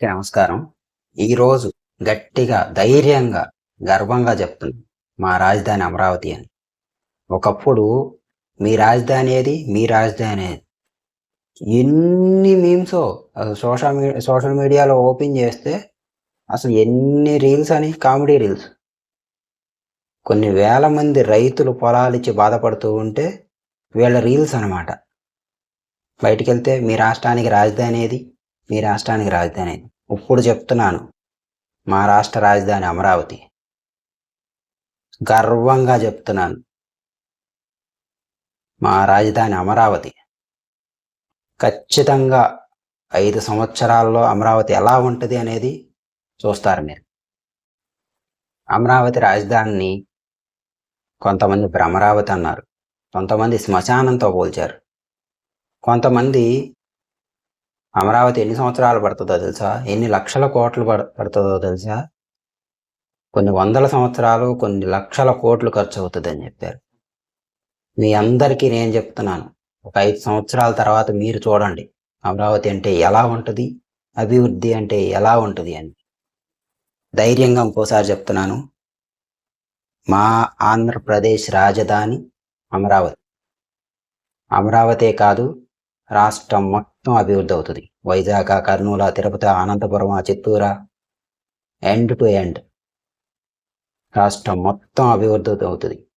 అందరికీ నమస్కారం. ఈరోజు గట్టిగా ధైర్యంగా గర్వంగా చెప్తుంది మా రాజధాని అమరావతి అని. ఒకప్పుడు మీ రాజధాని ఏది? మీ రాజధాని ఏది? ఎన్ని మీమ్స్ సోషల్ మీడియా సోషల్ మీడియాలో ఓపెన్ చేస్తే అసలు ఎన్ని రీల్స్ అని? కామెడీ రీల్స్ కొన్ని వేల మంది రైతులు పొలాలు ఇచ్చి బాధపడుతూ ఉంటే వీళ్ళ రీల్స్ అనమాట బయటికి వెళ్తే మీ రాష్ట్రానికి రాజధాని ఏది? మీ రాష్ట్రానికి రాజధాని ఇప్పుడు చెప్తున్నాను. మా రాష్ట్ర రాజధాని అమరావతి. గర్వంగా చెప్తున్నాను. మా రాజధాని అమరావతి. ఖచ్చితంగా ఐదు సంవత్సరాల్లో అమరావతి ఎలా ఉంటుంది అనేది చూస్తారు మీరు. అమరావతి రాజధానిని కొంతమంది భ్రమరావతి అన్నారు. కొంతమంది శ్మశానంతో పోల్చారు. కొంతమంది అమరావతి ఎన్ని సంవత్సరాలు పడుతుందో తెలుసా? ఎన్ని లక్షల కోట్లు పడ పడుతుందో తెలుసా? కొన్ని వందల సంవత్సరాలు కొన్ని లక్షల కోట్లు ఖర్చు అవుతుందని చెప్పారు. మీ అందరికీ నేను చెప్తున్నాను ఒక ఐదు సంవత్సరాల తర్వాత మీరు చూడండి అమరావతి అంటే ఎలా ఉంటుంది? అభివృద్ధి అంటే ఎలా ఉంటుంది అని. ధైర్యంగా ఇంకోసారి చెప్తున్నాను మా ఆంధ్రప్రదేశ్ రాజధాని అమరావతి. అమరావతే కాదు రాష్ట్రం మొత్తం అభివృద్ధి అవుతుంది. Vizag Kurnool Tirupati Anantapuram Chittoor. End to end రాష్ట్రం మొత్తం అభివృద్ధి అవుతుంది.